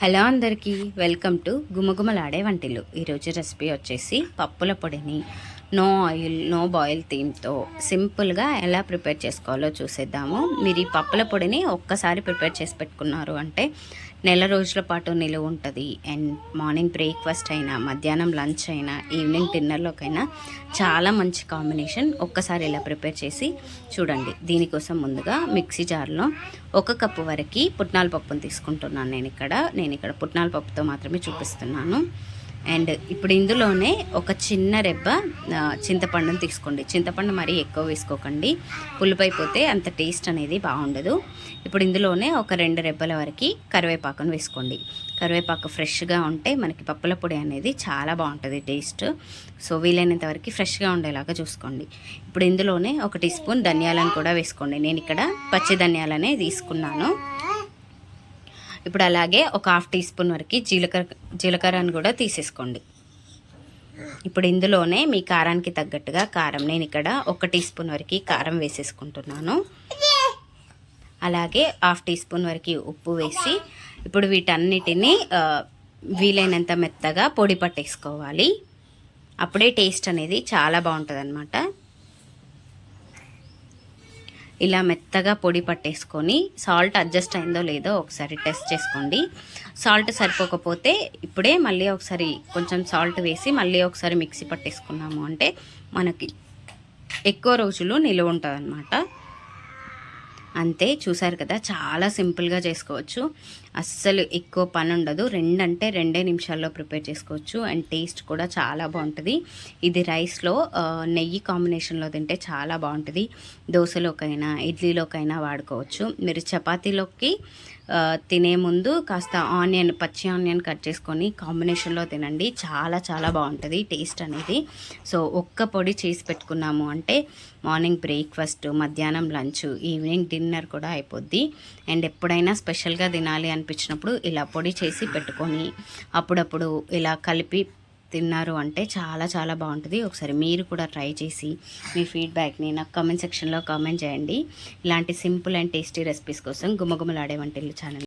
Hello అందరికీ welcome to గుమగుమలాడే వంటిల్లు. ఈరోజు రెసిపీ వచ్చేసి పప్పుల పొడిని. నో ఆయిల్ నో బాయిల్ థీమ్తో సింపుల్గా ఎలా ప్రిపేర్ చేసుకోవాలో చూసేద్దాము. మీరు ఈ పప్పుల పొడిని ఒక్కసారి ప్రిపేర్ చేసి పెట్టుకున్నారు అంటే నెల రోజుల పాటు నిలువ ఉంటుంది. అండ్ మార్నింగ్ బ్రేక్ఫాస్ట్ అయినా మధ్యాహ్నం లంచ్ అయినా ఈవినింగ్ డిన్నర్లోకైనా చాలా మంచి కాంబినేషన్. ఒక్కసారి ఇలా ప్రిపేర్ చేసి చూడండి. దీనికోసం ముందుగా మిక్సీ జార్లో ఒక కప్పు వరకు పుట్నాల పప్పును తీసుకుంటున్నాను నేను ఇక్కడ నేను ఇక్కడ పుట్నాల పప్పుతో మాత్రమే చూపిస్తున్నాను. అండ్ ఇప్పుడు ఇందులోనే ఒక చిన్న రెబ్బ చింతపండును చింతపండుని తీసుకోండి. చింతపండు మరీ ఎక్కువ వేసుకోకండి. పులుపైపోతే అంత టేస్ట్ అనేది బాగుండదు. ఇప్పుడు ఇందులోనే ఒక రెండు రెబ్బల వరకు కరివేపాకును వేసుకోండి. కరివేపాకు ఫ్రెష్గా ఉంటే మనకి పప్పుల పొడి అనేది చాలా బాగుంటుంది టేస్ట్. సో వీలైనంత వరకు ఫ్రెష్గా ఉండేలాగా చూసుకోండి. ఇప్పుడు ఇందులోనే ఒక టీ స్పూన్ ధనియాలను కూడా వేసుకోండి. నేను ఇక్కడ పచ్చి ధనియాలనే తీసుకున్నాను. ఇప్పుడు అలాగే ఒక హాఫ్ టీ స్పూన్ వరకు జీలకర్ర జీలకర్రను కూడా తీసేసుకోండి. ఇప్పుడు ఇందులోనే మీ కారానికి తగ్గట్టుగా కారం. నేను ఇక్కడ ఒక టీ స్పూన్ వరకు కారం వేసేసుకుంటున్నాను. అలాగే హాఫ్ టీ స్పూన్ వరకు ఉప్పు వేసి ఇప్పుడు వీటన్నిటిని వీలైనంత మెత్తగా పొడి పట్టేసుకోవాలి. అప్పుడే టేస్ట్ అనేది చాలా బాగుంటుంది ఇలా మెత్తగా పొడి పట్టేసుకొని సాల్ట్ అడ్జస్ట్ అయిందో లేదో ఒకసారి టెస్ట్ చేసుకోండి. సాల్ట్ సరిపోకపోతే ఇప్పుడే మళ్ళీ ఒకసారి కొంచెం సాల్ట్ వేసి మళ్ళీ ఒకసారి మిక్సీ పట్టేసుకున్నాము అంటే మనకి ఎక్కువ రోజులు నిలువ ఉంటుంది అంతే చూసారు కదా చాలా సింపుల్గా చేసుకోవచ్చు. అస్సలు ఎక్కువ పని ఉండదు రెండంటే రెండే నిమిషాల్లో ప్రిపేర్ చేసుకోవచ్చు. అండ్ టేస్ట్ కూడా చాలా బాగుంటుంది ఇది రైస్లో నెయ్యి కాంబినేషన్లో తింటే చాలా బాగుంటుంది దోశలోకైనా ఇడ్లీలోకైనా వాడుకోవచ్చు. మీరు చపాతీలోకి తినే ముందు కాస్త ఆనియన్ పచ్చి ఆనియన్ కట్ చేసుకొని కాంబినేషన్లో తినండి. చాలా చాలా బాగుంటుంది టేస్ట్ అనేది. సో ఒక్క పొడి చేసి పెట్టుకున్నాము అంటే మార్నింగ్ బ్రేక్ఫాస్ట్ మధ్యాహ్నం లంచ్ ఈవినింగ్ డిన్నర్ కూడా అయిపోద్ది. అండ్ ఎప్పుడైనా స్పెషల్గా తినాలి అనిపించినప్పుడు ఇలా పొడి చేసి పెట్టుకొని అప్పుడప్పుడు ఇలా కలిపి తిన్నారు అంటే చాలా చాలా బాగుంటుంది. ఒకసారి మీరు కూడా ట్రై చేసి మీ ఫీడ్బ్యాక్ని నాకు కామెంట్ సెక్షన్లో కామెంట్ చేయండి. ఇలాంటి సింపుల్ అండ్ టేస్టీ రెసిపీస్ కోసం గుమగుమలాడే వంటిల్లు ఛానల్